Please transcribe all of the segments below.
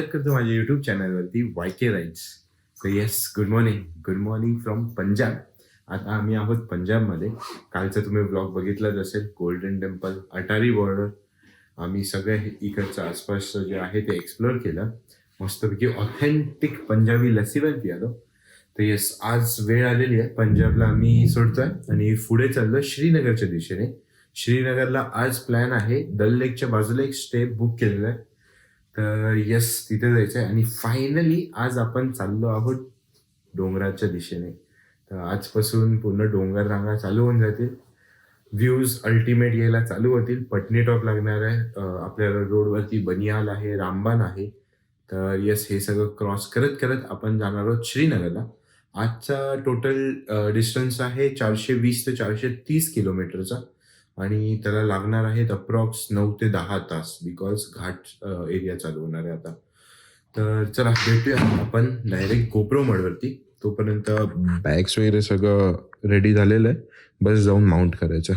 स्वागत करतो माझ्या युट्यूब चॅनलवरती वाय के राईट्स तर yes good morning good morning from Punjab आता आम्ही आहोत पंजाबमध्ये. कालचा तुम्ही ब्लॉग बघितलाच असेल. गोल्डन टेम्पल अटारी बॉर्डर आम्ही सगळे हे इकडचं आसपासचं जे आहे ते एक्सप्लोअर केलं. मस्तपैकी ऑथेंटिक पंजाबी लस्सी पण पियालो तर येस आज वेळ आलेली आहे. पंजाबला आम्ही सोडतोय. आणि पुढे चाललो श्रीनगरच्या दिशेने. श्रीनगरला आज प्लॅन आहे. दल लेकच्या बाजूला एक स्टे बुक केलेला आहे. तर यस तिथे जायचं आहे आणि फायनली आज आपण चाललो आहोत डोंगराच्या दिशेने. तर आजपासून पूर्ण डोंगर रांगा चालू होऊन जातील. व्ह्यूज अल्टिमेट यायला चालू होतील. पटनी टॉप लागणार आहे. आपल्याला रोडवरती बनियाल आहे रामबान आहे. तर यस हे सगळं क्रॉस करत करत आपण जाणार आहोत श्रीनगरला. आजचा टोटल डिस्टन्स आहे चारशे वीस ते चारशे तीस किलोमीटरचा आणि त्याला लागणार आहेत अप्रॉक्स नऊ ते दहा तास बिकॉज घाट एरिया चालू होणार आहे आता. तर चला भेटूया आपण डायरेक्ट गोप्रो मोडवरती. तोपर्यंत बॅग्स वगैरे सगळं रेडी झालेलं आहे. बस जाऊन माउंट करायचं.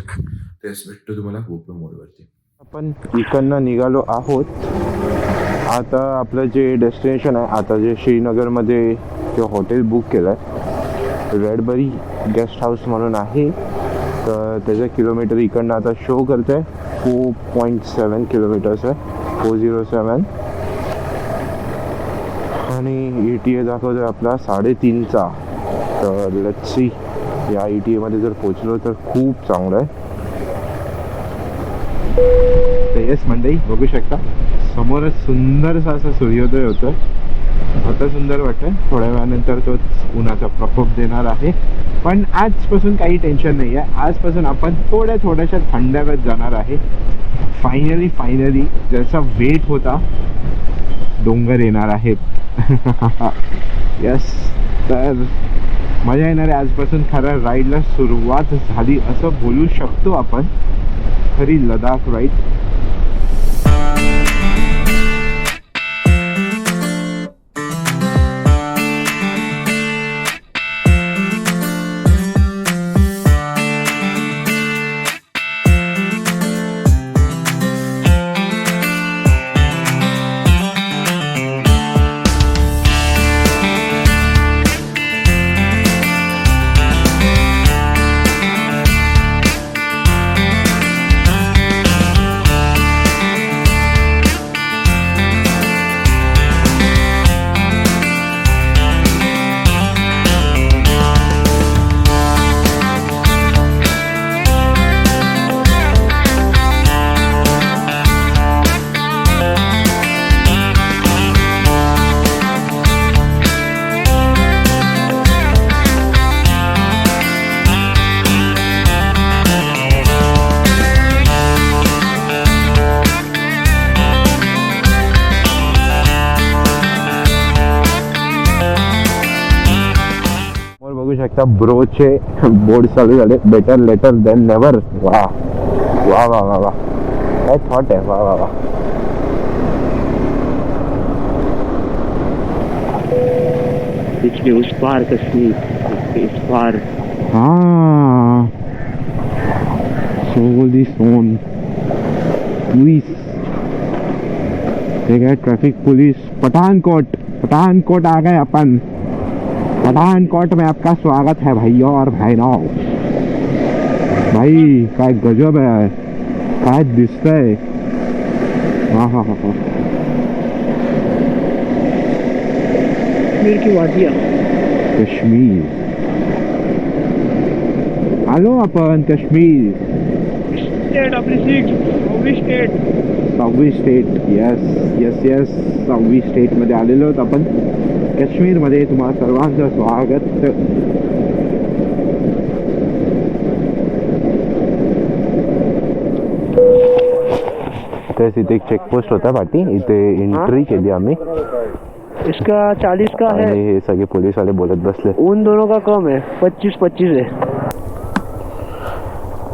तेच भेटतो तुम्हाला गोप्रो मोडवरती. आपण इकडनं निघालो आहोत. आता आपलं जे डेस्टिनेशन आहे आता जे श्रीनगरमध्ये जे हॉटेल बुक केलं आहे रेडबरी गेस्ट हाऊस म्हणून आहे. तर त्याचं किलोमीटर इकडनं आता शो करत आहे फोर पॉईंट सेवन किलोमीटर्स आहे. फोर झिरो सेवन आणि ई टी ए दाखवतो आहे आपला साडेतीनचा. तर लच्ची या ई टी एमध्ये जर पोचलो तर खूप चांगलं आहे. तर येस मंडई बघू शकता. समोरच सुंदरसा असा सूर्योदय होतो आता सुंदर वाटतं. थोड्या वेळानंतर तोच उन्हाचा प्रकोप देणार आहे. पण आजपासून काही टेन्शन नाही आहे आजपासून आपण थोड्या थोड्याशा थंडाव्यात जाणार आहे. फायनली फायनली ज्याचा वेट होता डोंगर येणार आहेत. यस तर मजा येणार आहे. आजपासून खऱ्या राईडला सुरुवात झाली असं बोलू शकतो आपण. खरी लडाख राईड समोर बघू शकता ब्रोचे बोर्ड चालू झाले बेटर लेटर देन नेवर वा वा वा वा वा काय थॉट आहे वा वा वा पिछले उस पार कश्मीर इस पार. So this one. Police. ठीक है ट्रैफ़िक पुलिस पठानकोट पठानकोट आ गए अपन पठानकोट में आपका स्वागत है भाइयों और बहनों। भाई काय गजब आहे काय दिसतंय हा। हा हा हा कश्मीर की वादियाँ। काश्मीर। आलो आपण काश्मीर। स्टेट आपली सीट सव्वीस state state yes yes yes स्टेटमध्ये आलेलो आहोत आपण काश्मीरमध्ये तुम्हाला सर्वांचं स्वागत. तेच इथे एक चेकपोस्ट होता पाठी इथे एंट्री केली आम्ही. इसका चालीस का है? आणि हे सगळे पोलीसवाले बोलत बसले. उन दोनों का कम है? पच्चीस पच्चीस है।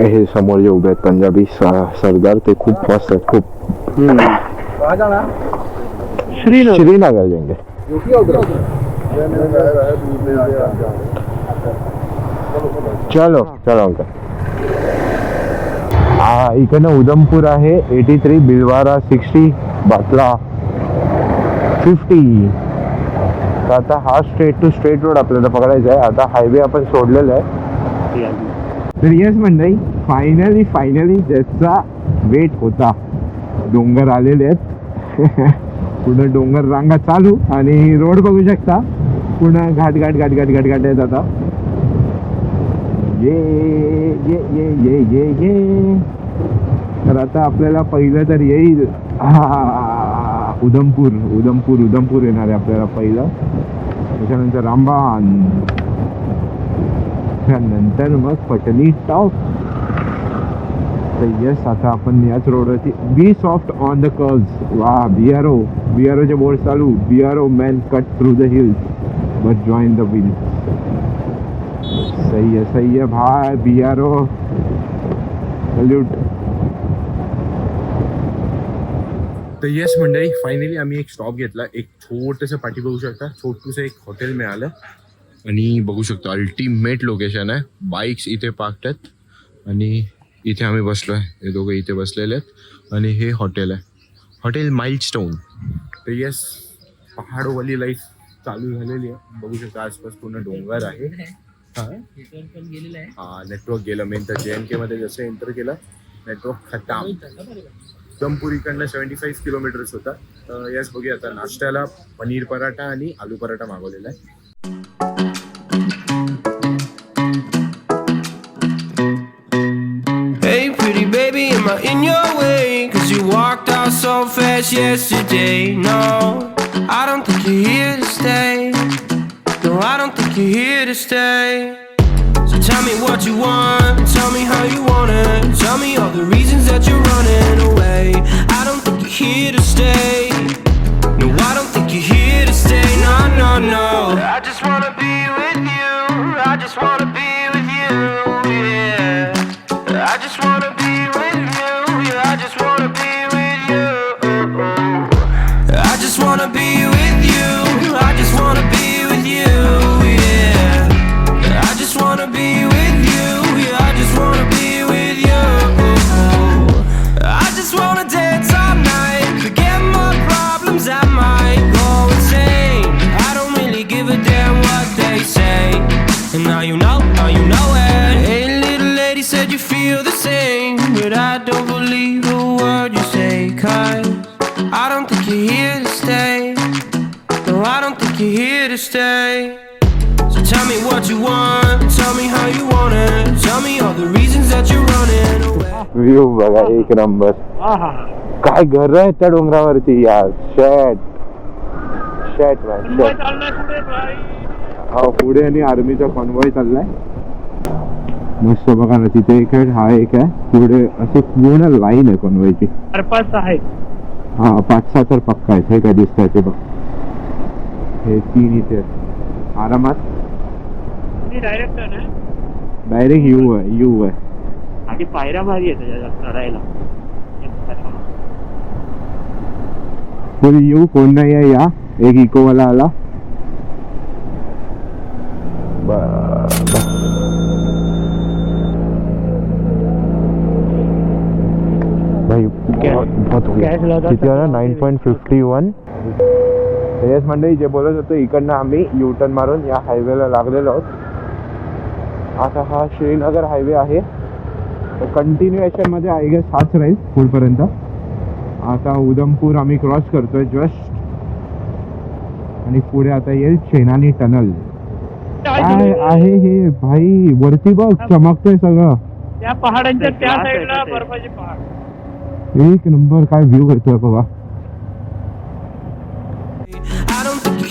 हे समोर जे उभे आहेत पंजाबी स- सरदार ते खूप मस्त आहेत खूप. श्रीनगर. श्रीनगर. जाएँगे चलो चलो अंकल. हा इकडनं उधमपूर आहे एटी थ्री बिलवारा सिक्स्टी बातला फिफ्टी तर आता हा स्ट्रेट टू स्ट्रेट रोड आपल्याला पकडायचा आहे. आता हायवे आपण सोडलेला आहे. तर येस मंडळी फायनली फायनली ज्याचा वेट होता. डोंगर आलेले आहेत. पूर्ण डोंगर रांगा चालू आणि रोड बघू शकता. पूर्ण घाट घाट घाट घाट घाट घाट येत आता. ये ये ये ये ये ये. तर आता आपल्याला पहिलं तर येईल. उधमपूर उधमपूर उधमपूर येणार आहे आपल्याला पहिलं. त्याच्यानंतर रामबान त्यानंतर मग पटनी टॉप. तर येस आता आपण याच रोडवरती be soft on the curves वा B R O B R ओचे बोर्ड चालू. B R O man cut through the hills but join the will सही आहे सही आहे भाय बी आर ओ सल्यूट तर येस मंडळी फायनली आम्ही एक स्टॉप घेतला. एक छोटंसं पाठी बघू शकता. छोटूसं एक हॉटेल मिळालं. आणि बघू शकतो अल्टिमेट लोकेशन आहे. बाईक्स इथे पार्कड आहेत. आणि इथे आम्ही बसलो आहे हे दोघं इथे बसलेले आहेत. आणि हे हॉटेल आहे. हॉटेल माइलस्टोन तर येस पहाडोवाली लाईफ चालू झालेली आहे. बघू शकता आसपास पूर्ण डोंगर आहे. हा. हा नेटवर्क गेलं. मेन तर जे एन के मध्ये जसं एंटर केलं नेटवर्क खताम. उधमपूर इकडनं सेव्हन्टी फाईव्ह किलोमीटर्स होता. याच बघूया आता नाश्त्याला पनीर पराठा आणि आलू पराठा मागवलेला आहे. So yesterday. No, I don't think you're here to stay. No, I don't think you're here to stay. So tell me what you want, tell me how you want it. Tell me all the reasons that you're running away. I don't think you're here to stay. No, I don't think you're here to stay. No, no, no. I just wanna be with you. I just wanna be with you. Yeah. I just wanna बघा एक number. काय घर आहेत त्या डोंगरावरती यार? शॅट शॅट शॅट हा पुढे आणि आर्मीचा कॉन्वॉय चाललाय. मस्त बघा ना तिथे एक आहे हा एक आहे. पुढे असे पूर्ण लाईन आहे कॉन्वॉयची पाच हा पाच सहा तर पक्का आहेत. हे काय दिसतंय ते बघ. हे तीन इथे आरामात. डायरेक्ट डायरेक्ट यू आहे यू आहे. आणि पायऱ्या भारी आहेत चढायला फुल यू कोण नाही आहे या? एक इकोवाला आला. भाई हो किती आला? Nine point fifty one yes मंडळी जे बोलत होतो इकडनं आम्ही युटर्न मारून या हायवेला लागलेलो आहोत. आता हा श्रीनगर हायवे आहे. कंटिन्युएशनमध्ये आय गेस हाच राहील पुढपर्यंत. आता उधमपूर आम्ही क्रॉस करतोय जस्ट आणि पुढे आता येईल शेनानी टनल काय आहे हे भाई? वरती बघ चमकतोय सगळं. त्या पहाडांच्या त्या साईडला बर्फाचे पहाड. एक नंबर काय व्ह्यू करतोय बघा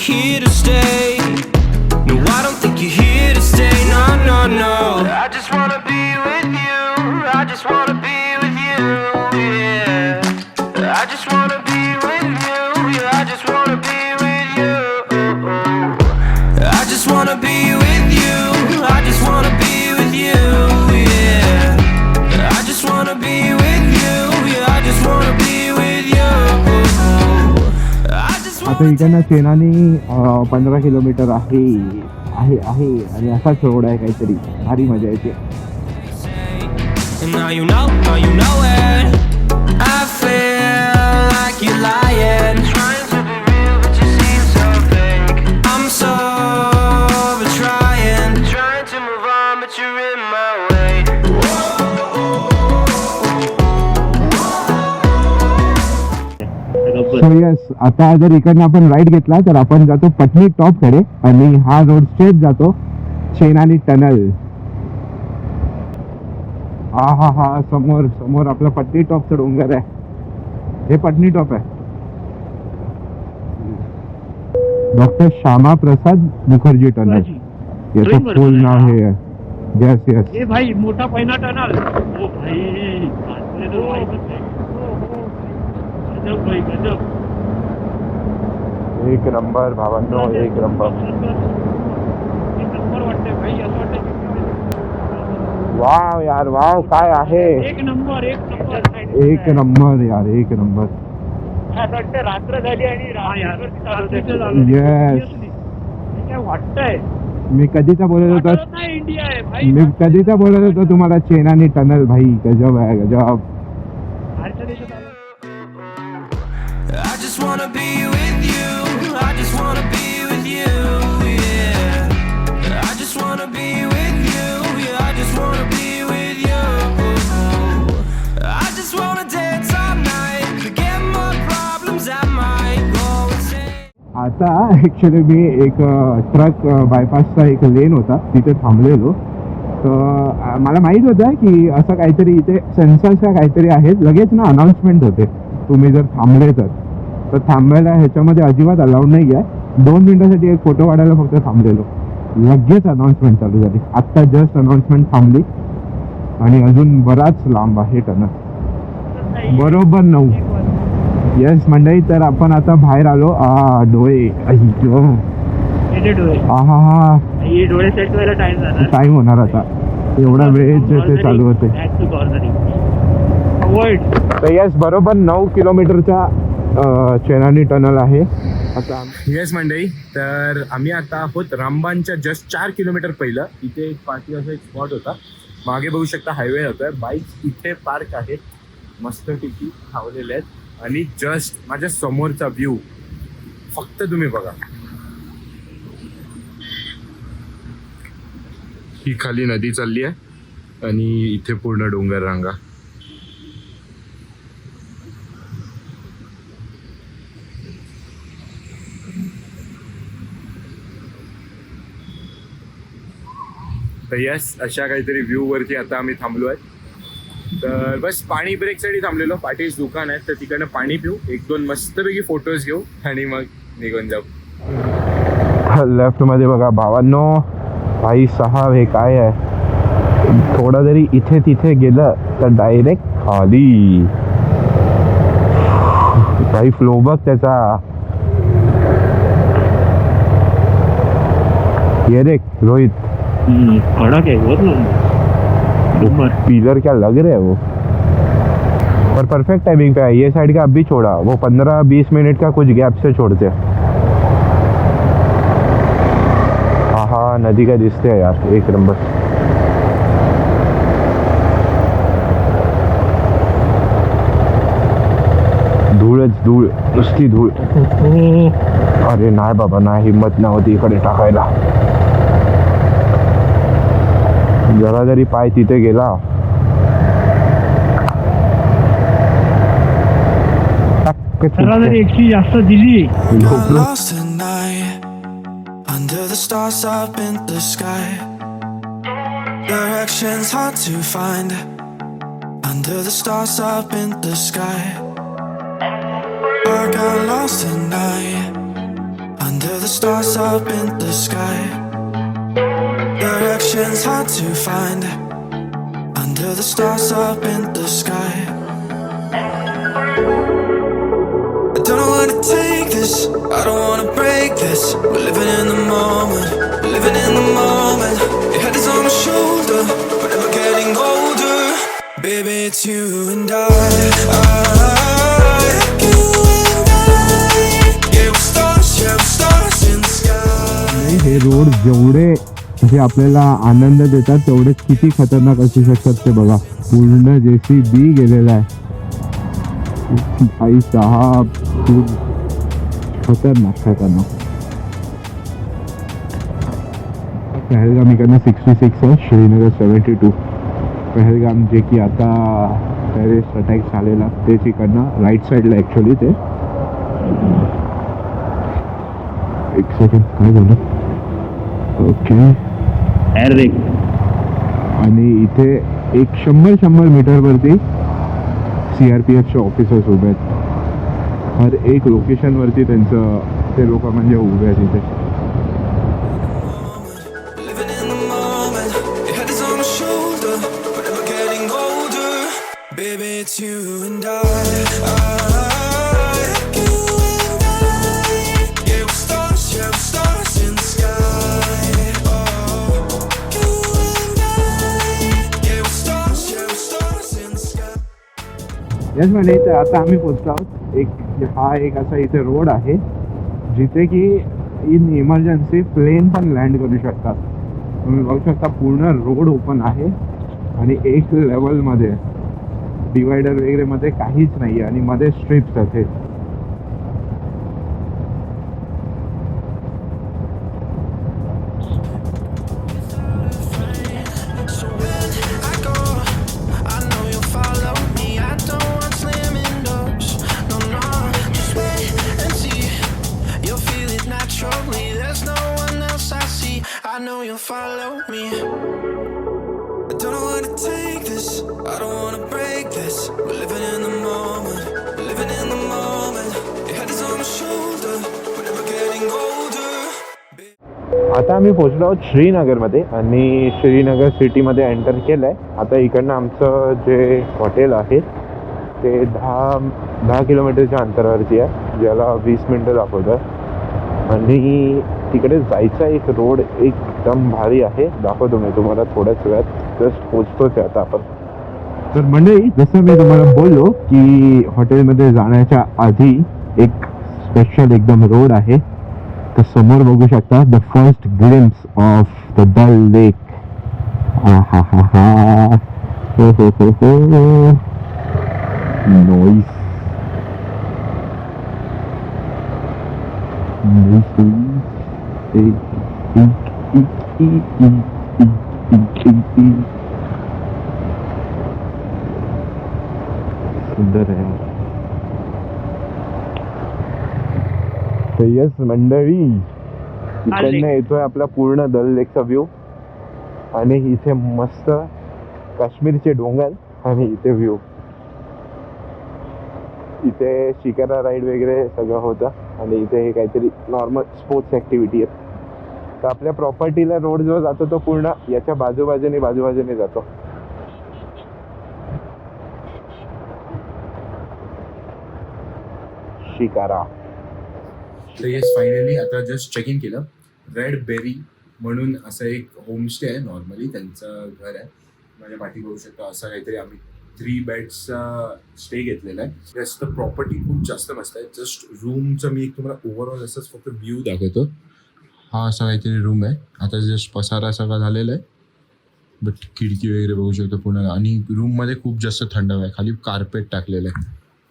here to stay. No, I don't think you're here to stay. No, no, no. I just wanna be आता इकडनं शेनानी पंधरा किलोमीटर आहे आहे आहे आणि असाच रोड आहे काहीतरी. भारी मजा येते. सो यस आता जर इकडनं आपण राईट घेतला तर आपण जातो पटनी टॉपकडे. आणि हा रोड स्ट्रेट जातो शेनाली टनल हा हा हा समोर समोर आपला पटनी टॉपचा डोंगर आहे. हे पटनी टॉप आहे डॉक्टर श्यामा प्रसाद मुखर्जी टनल. याचं ट्रेनवर फुल आहे हे। येस येस ए भाई मोठा पैना टनल। ओ भाई गजब गजब। एक नंबर भावांनो एक नंबर। एक नंबर वाटतंय भाई असं वाव यार वाव काय आहे? एक नंबर एक नंबर. एक नंबर यार एक नंबर. रात्र झाली आणि काय वाटतंय? मी कधीचा बोलत होतो? वाटत नाही इंडिया आहे भाई. मी कधीचा बोलत होतो तुम्हाला? चेनानी टनल भाई. गजब आहे गजब. आता ऍक्च्युली मी एक ट्रक बायपासचा एक लेन होता तिथे थांबलेलो. तर मला माहीत होतं की असं काहीतरी इथे सेन्सर्सच्या काहीतरी आहेत. लगेच ना अनाऊन्समेंट होते. तुम्ही जर थांबले तर. तर थांबायला ह्याच्यामध्ये अजिबात अलाउड नाही आहे. दोन मिनिटासाठी एक फोटो काढायला फक्त थांबलेलो. लगेच अनाऊन्समेंट चालू झाली. आत्ता जस्ट अनाऊन्समेंट थांबली. आणि अजून बराच लांब आहे टनल. बरोबर नऊ. येस मंडळी तर आपण आता बाहेर आलो. आ डोळे. हे हा. हे डोळे सेट व्हायला टाइम होणार आता. एवढा वेळ जे ते चालू होते. तर येस बरोबर नऊ किलोमीटरचा अ, चेनानी टनल आहे. आता येस मंडळी. तर आम्ही आता आहोत रामबानच्या जस्ट चार किलोमीटर पहिलं. इथे एक पार्टी असा एक स्पॉट होता. मागे बघू शकता हायवे होतोय. बाईक इथे पार्क आहेत. मस्त पैकी थांबलेले आहेत. आणि जस्ट माझ्या समोरचा व्ह्यू फक्त तुम्ही बघा. ही खाली नदी चालली आहे आणि इथे पूर्ण डोंगर रांगा. तर यस अशा काहीतरी व्ह्यू वरती आता आम्ही थांबलो आहे. तर बस पाणी ब्रेकसाठी थांबलेलो. पाठीस दुकान आहे तर तिकडनं पाणी पिऊ. एक दोन मस्तपैकी फोटोज घेऊ आणि मग निघून जाऊ. लेफ्टमध्ये बघा भावांनो भाई साहेब हे काय आहे? थोडं जरी इथे तिथे गेलं तर डायरेक्ट खाली. काही फ्लो बघ त्याचा. ये रे रोहित. कडक आहे नंबर पिलर क्या लग रहे हैं वो? और परफेक्ट टाइमिंग पे है ये साइड का अभी छोड़ा वो पंद्रह बीस मिनट का कुछ गैप से छोड़ते हाँ। हाँ नदी का दिसते है यार एक नंबर। धूळच धूळ नुसती धूळ अरे नाही बाबा नाही हिंमत नव्हती इकडे टाकायला जरा जरी पाय तिथे गेला टक्क त्याला जर चुकते. एकशे जास्त दिली Got झोपलो. lost tonight under the stars up in the sky. Directions hard to find under the stars up in the sky. I got lost tonight under the stars up in the sky. Directions hard to find under the stars up in the sky. I don't know where to take this. I don't wanna break this. We're living in the moment. We're living in the moment. Your head is on my shoulder. We're never getting older. Baby, it's you and I. I you and I. Yeah, we're stars. Yeah, we're stars in the sky. नाही, हे road जेवढे जे आपल्याला आनंद देतात. तेवढेच किती खतरनाक असू शकतात ते बघा. पूर्ण जे सी बी गेलेला आहे. भाई सहा खूप खतरनाक खतरनाक. पहलगाम इकडनं सिक्स्टी सिक्स आहे श्रीनगर सेवन्टी टू पहलगाम जे की आता टेरेस्ट अटॅक झालेला तेच इकडनं राईट साईडला ॲक्च्युली ते. एक सेकंड काय झालं ओके डायरेक्ट आणि इथे एक शंभर शंभर मीटरवरती सी आर पी एफच्या ऑफिसर्स उभे आहेत. हर एक लोकेशनवरती त्यांचं ते लोक म्हणजे उभे आहेत इथे. यस म्हणे तर आता आम्ही पोचलो आहोत. एक हा एक असा इथे रोड आहे जिथे की इन इमर्जन्सी प्लेन पण लँड करू शकतात. तुम्ही बघू शकता पूर्ण रोड ओपन आहे आणि एक लेवलमध्ये डिवायडर वगैरे मध्ये काहीच नाही आणि मध्ये स्ट्रिप्स आहेत. आम्ही पोचलो आहोत श्रीनगरमध्ये आणि श्रीनगर सिटीमध्ये एंटर केलं आहे आता इकडनं आमचं जे हॉटेल आहे ते दहा दहा किलोमीटरच्या अंतरावरती आहे. ज्याला वीस मिनटं दाखवतं आणि तिकडे जायचा एक रोड एकदम भारी आहे. दाखवतो मी तुम्हाला थोड्याच वेळात. जस्ट पोचतोच आहे आता आपण. तर मंडळी जसं मी तुम्हाला बोललो की हॉटेलमध्ये जाण्याच्या आधी एक स्पेशल एकदम रोड आहे. समोर बघू शकता the first glimpse of the Dal lake हा हा हा हा हो हो हो हो नॉईस सुंदर आहे तर यस मंडळी इकडनं येतोय आपला पूर्ण दल लेकचा व्ह्यू आणि इथे मस्त काश्मीरचे डोंगर आणि इथे व्ह्यू इथे शिकारा राईड वगैरे सगळं होतं. आणि इथे हे काहीतरी नॉर्मल स्पोर्ट्स ऍक्टिव्हिटी आहेत. तर आपल्या प्रॉपर्टीला रोड जो जातो तो पूर्ण याच्या बाजूबाजूने बाजूबाजूने जातो. शिकारा. तर येस फायनली आता जस्ट चेक इन केलं. रेड बेरी म्हणून असं एक होमस्टे आहे नॉर्मली त्यांचं घर आहे. माझ्या पाठी बघू शकतो असं काहीतरी आम्ही थ्री बेड्सचा स्टे घेतलेला आहे. जास्त प्रॉपर्टी खूप जास्त मस्त आहे. जस्ट रूमचं मी एक तुम्हाला ओव्हरऑल असंच फक्त व्ह्यू दाखवतो. हा असा काहीतरी रूम आहे. आता जस्ट पसारा सगळा झालेला आहे. बट खिडकी वगैरे बघू शकतो पूर्ण. आणि रूममध्ये खूप जास्त थंड आहे. खाली कार्पेट टाकलेलं आहे.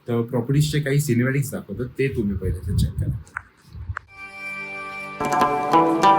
तर प्रॉपर्टीजचे काही सिनेमॅटिक्स दाखवतो. ते तुम्ही पहिले चेक करा. येस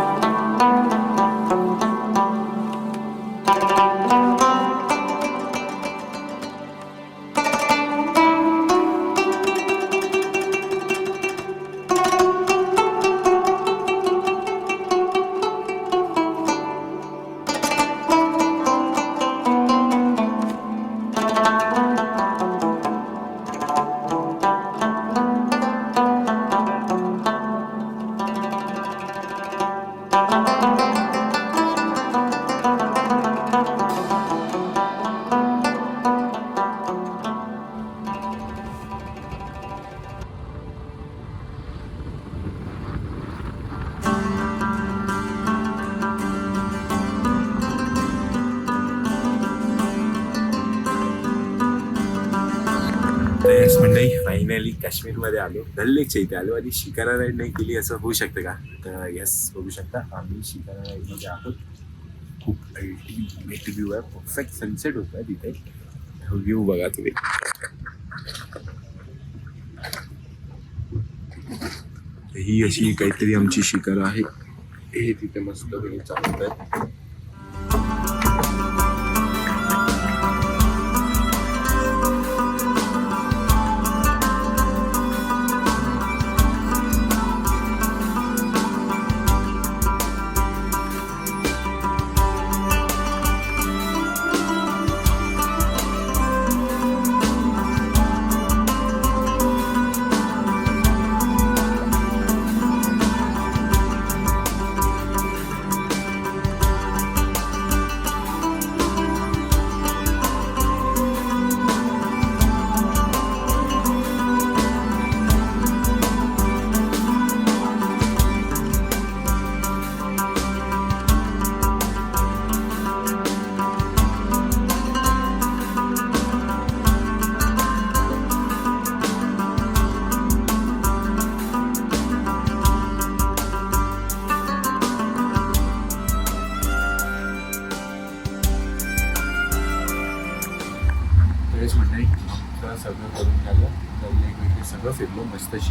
काश्मीरमध्ये आलो डल इथे आलो आणि शिकारा राईड नाही केली असं होऊ शकतं का? तर येस बघू शकता. आम्ही शिकारा राईडमध्ये आहोत. खूप अल्टिमेट व्ह्यू आहे. परफेक्ट सनसेट होत आहे तिथे व्ह्यू बघा तुम्ही. ही अशी काहीतरी आमची शिकार आहे. हे तिथे मस्त चालत आहे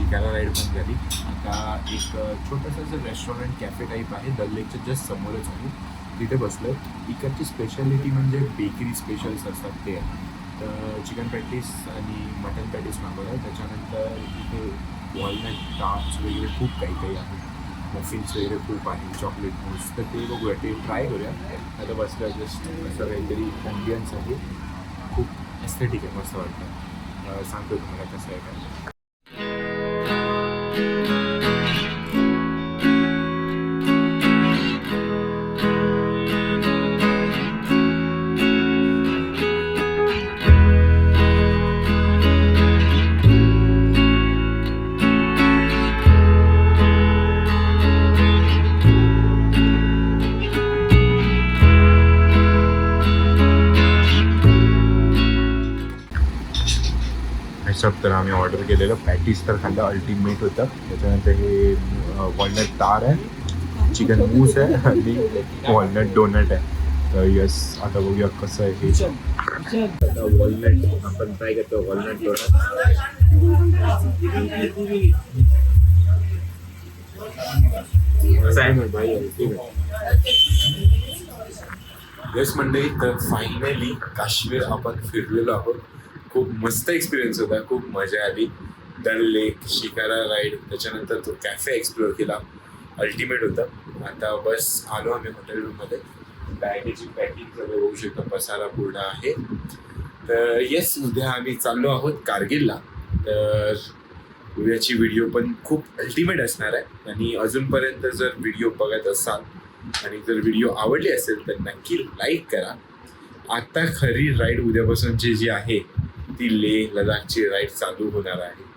मस्त शिकायला राईड पण झाली. आता एक छोटंसं असं रेस्टॉरंट कॅफे टाईप आहे. दल लेकच्या जस्ट समोरच आहे. तिथे बसलो इकडची स्पेशालिटी म्हणजे बेकरी स्पेशल्स असतात ते. आहे तर चिकन पॅटीस आणि मटन पॅटीस मागवलं त्याच्यानंतर इथे वॉलनट टार्ट्स वगैरे खूप काही काही आहे. मफिन्स वगैरे खूप आहे. चॉकलेट मूस तर ते बघूया. ते ट्राय करूया. आता बसलं जस्ट असं काहीतरी अँबियन्स आहे. खूप एस्थेटिक आहे. मस्त वाटतं. सांगतो तुम्हाला कसं आहे काय. Thank you. आम्ही पॅटीस तर खाल्लं अल्टिमेट होतं. त्याच्यानंतर हे वॉलनट तार आहे. चिकन मूस आहे आणि वॉलनट डोनट आहे. तर यस आता बघूया कसं आहे हे. आता वॉलनट आपण ट्राय करतो वॉलनट डोनट आहे भाई? येस मंडळी तर फायनली काश्मीर आपण फिरलेलो आहोत. खूप मस्त एक्सपिरियन्स होता खूप मजा आली. दल लेक शिकारा राईड त्याच्यानंतर तो कॅफे एक्सप्लोअर केला. अल्टिमेट होतं. आता बस आलो आम्ही हॉटेल रूममध्ये बॅगेची पॅकिंग सगळं होऊ शकतं. पसारा पूर्ण आहे. तर येस उद्या आम्ही चाललो आहोत कारगिलला. तर उद्याची व्हिडिओ पण खूप अल्टिमेट असणार आहे. आणि अजूनपर्यंत जर व्हिडिओ बघत असाल आणि जर व्हिडिओ आवडली असेल तर नक्की लाईक करा. आत्ता खरी राईड उद्यापासूनची जी आहे ती लेह लडाखची राईड चालू होणार आहे.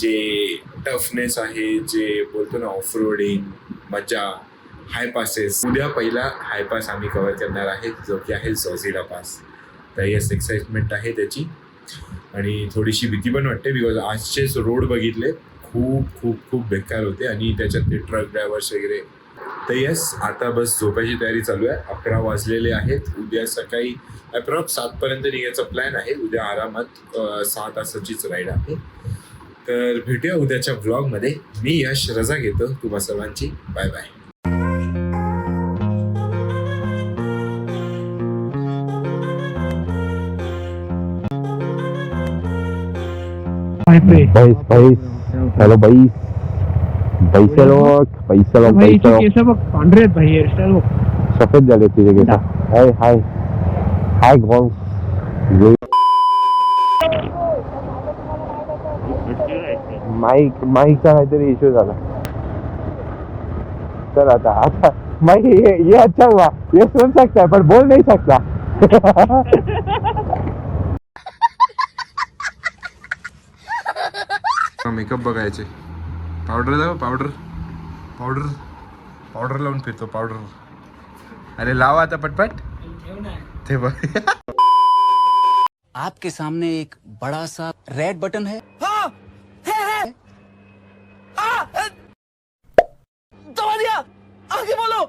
जे टफनेस आहे जे बोलतो ना ऑफ रोडिंग मजा हाय पासेस उद्या पहिला हाय पास आम्ही कवर करणार आहे जो की आहे झॉझिरा पास तर येस एक्साइटमेंट आहे त्याची. आणि थोडीशी भीती पण वाटते बिकॉज आजचेच रोड बघितले खूप खूप खूप बेकार होते आणि त्याच्यात ते ट्रक ड्रायव्हर्स वगैरे. तर येस आता बस झोपायची तयारी चालू आहे. अकरा वाजलेले आहेत. उद्या सकाळी अप्रॉक्स सातपर्यंत निघायचा प्लॅन आहे. उद्या आरामात सहा तासाचीच राईड आहे. तर भेटूया उद्याच्या व्लॉगमध्ये मी यश रजा घेतो. तुम्हा सर्वांची बाय बाय बाईस बाईस हॅलो बाईस पैसे लोक पैसे लोक पैसे लोक बघ पांढरे आहेत भाई हेअरस्टाईल बघ सफेद झाले तुझे केस. हाय हाय. हाय गॉन्स माईक माईकचा काहीतरी इश्यू झाला चल आता आता। माईक ये ये अच्छा हुआ। ये सुन सकता है पर बोल नहीं सकता। मेकअप बघायचे पावडर लाव पावडर पावडर पावडर लावून फिरतो पावडर अरे लावा आता पटपट। ते बघ आपके सामने एक बड़ा सा रेड बटन है! হ্যাঁ, হ্যাঁ। তোমা দিয়া আমাকে বলো।